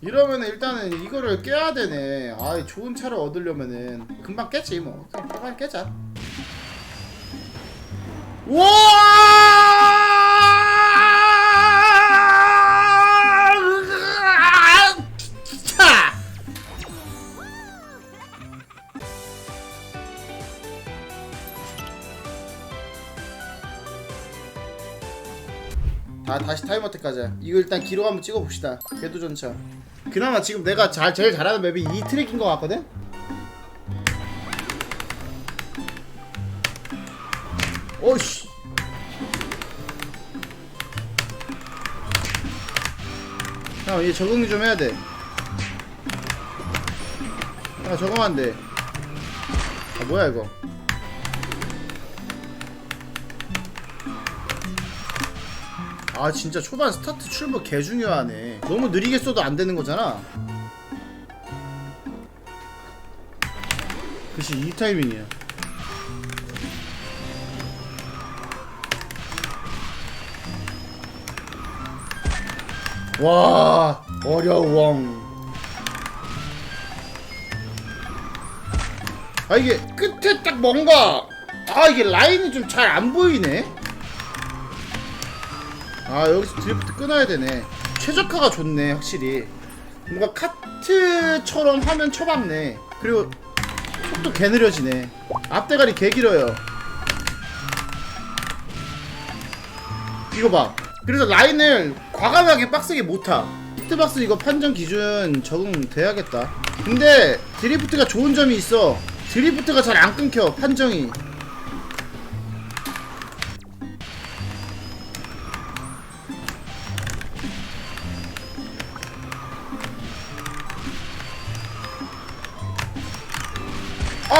이러면 일단은 이거를 깨야 되네. 아, 좋은 차를 얻으려면은 금방 깼지 뭐. 그냥 깨자. 와! 다 다시 타이머 때까지. 이거 일단 기록 한번 찍어 봅시다. 궤도 전차. 그나마 지금 내가 잘 제일 잘하는 맵이 이 트랙인 것 같거든. 오씨. 형, 얘 적응 좀 해야 돼. 야, 적응 안 돼. 아, 뭐야, 이거. 아, 진짜 초반 스타트 출발 개 중요하네. 너무 느리게 쏘도 안 되는 거잖아. 그치, 이 타이밍이야. 와 어려워 아 이게 끝에 딱 뭔가 아 이게 라인이 좀 잘 안 보이네 아 여기서 드리프트 끊어야 되네 최적화가 좋네 확실히 뭔가 카트처럼 하면 쳐박네 그리고 속도 개 느려지네 앞대가리 개 길어요 이거 봐. 그래서 라인을 과감하게 빡세게 못 타. 히트박스 이거 판정 기준 적응돼야겠다. 근데 드리프트가 좋은 점이 있어. 드리프트가 잘 안 끊겨 판정이.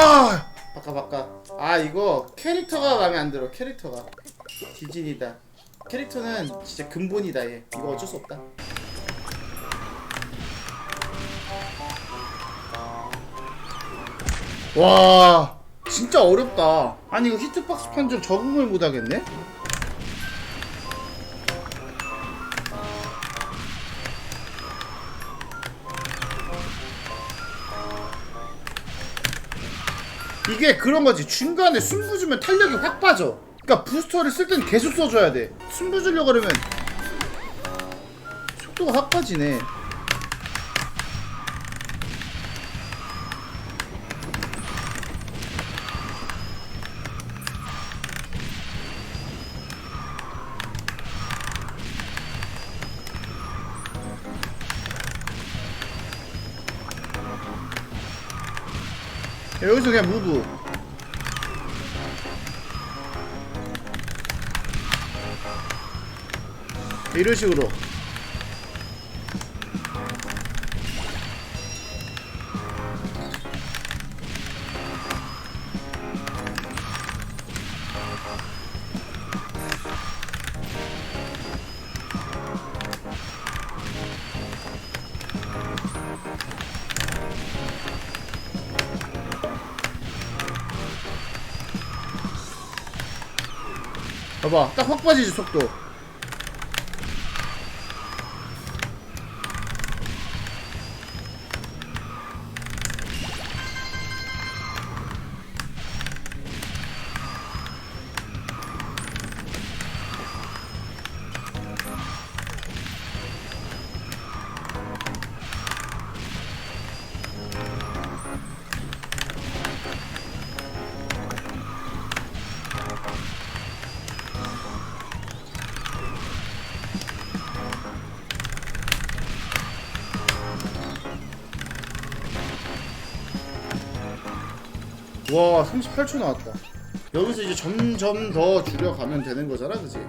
아 바까 바까. 아 이거 캐릭터가 마음에 안 들어. 캐릭터가 지진이다. 캐릭터는 진짜 근본이다 얘. 이거 어쩔 수 없다. 와 진짜 어렵다. 아니 이거 히트박스 판정 적응을 못 하겠네? 이게 그런 거지. 중간에 숨부 주면 탄력이 확 빠져. 그러니까 부스터를 쓸 땐 계속 써줘야 돼. 숨부 주려고 그러면 속도가 확 빠지네. 여기서 그냥 무브. 이런 식으로 봐봐. 딱 확 빠지지 속도 와 38초 나왔다. 여기서 이제 점점 더 줄여가면 되는 거잖아 그지?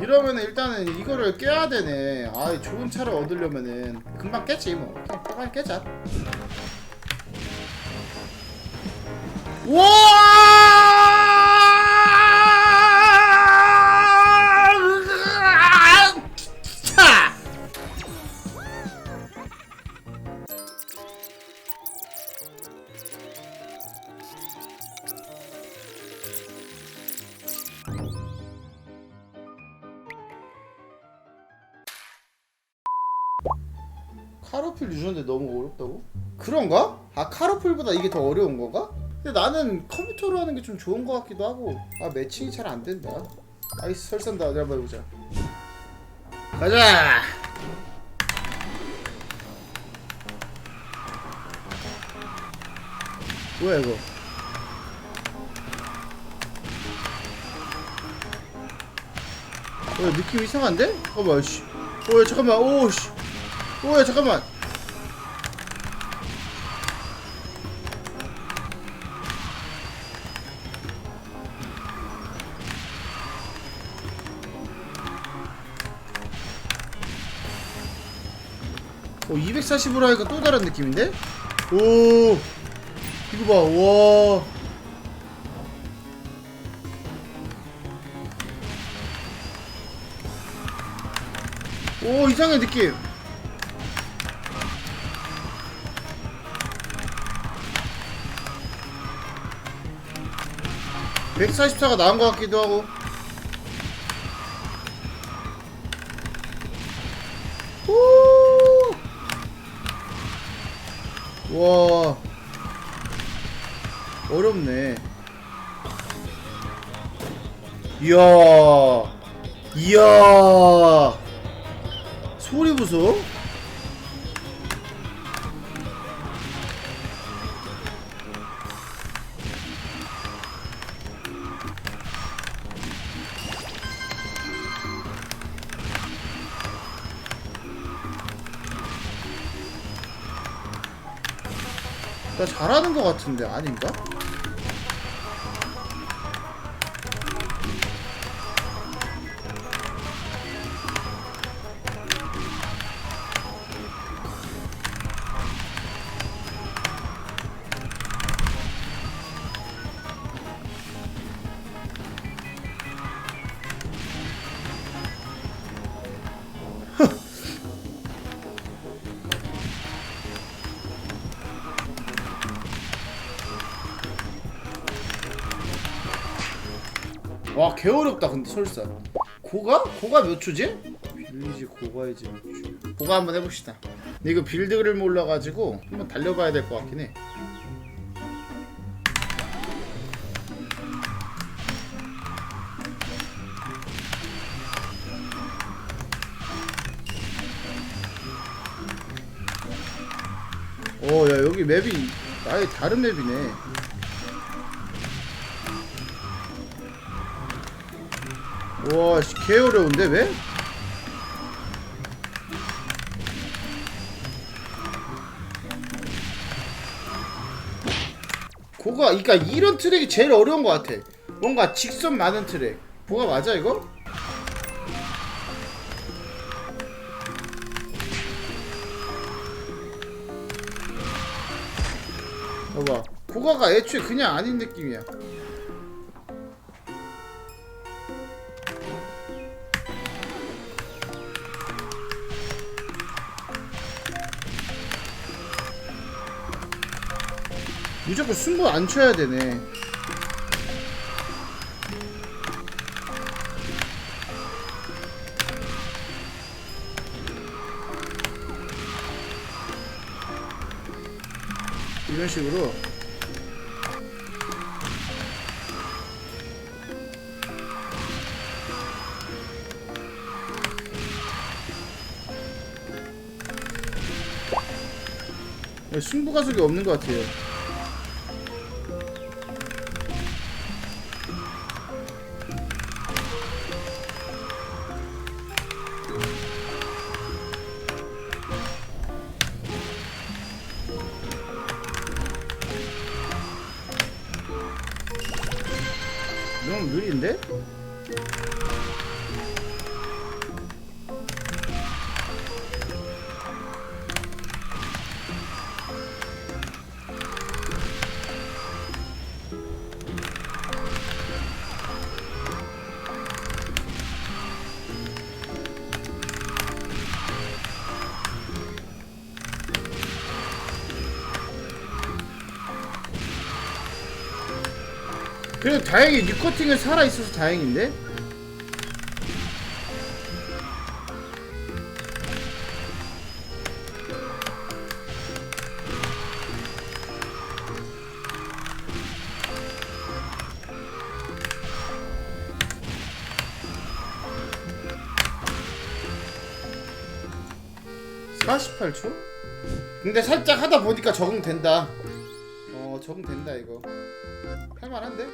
이러면 일단은 이거를 깨야 되네. 아 좋은 차를 얻으려면은 금방 깼지 뭐. 그냥 빨리 깨자. 와 너무 어렵다고? 그런가? 아 카로필보다 이게 더 어려운 건가? 근데 나는 컴퓨터로 하는 게 좀 좋은 것 같기도 하고 아 매칭이 잘 안 된다 아이스 설산다 어디 한번 해보자 가자 뭐야 이거 어 느낌 이상한데? 잠깐만 씨. 오야 잠깐만 오씨 오야 잠깐만 어 240으로 하니까 또 다른 느낌인데? 오 이거 봐 와. 오 이상해 느낌 (144가) 나은 것 같기도 하고 와. 어렵네. 이야. 이야. 소리 보소 나 잘하는 것 같은데 아닌가? 와 개어렵다 근데 설사 고가? 고가 몇 초지? 빌리지 고가이지 몇 초. 고가 한번 해봅시다 근데 이거 빌드를 몰라가지고 한번 달려봐야 될 것 같긴 해 오, 야, 여기 맵이 아예 다른 맵이네. 와, 씨, 개 어려운데 왜? 고가, 그러니까 이런 트랙이 제일 어려운 것 같아. 뭔가 직선 많은 트랙. 뭐가 맞아 이거? 봐봐. 고가가 애초에 그냥 아닌 느낌이야. 무조건 승부 안 쳐야 되네. 이런 식으로 승부 가속이 없는 것 같아요. 느린데? 그래 다행히 니코팅은 살아있어서 다행인데? 48초? 근데 살짝 하다 보니까 적응된다. 어, 적응된다, 이거. 할만한데?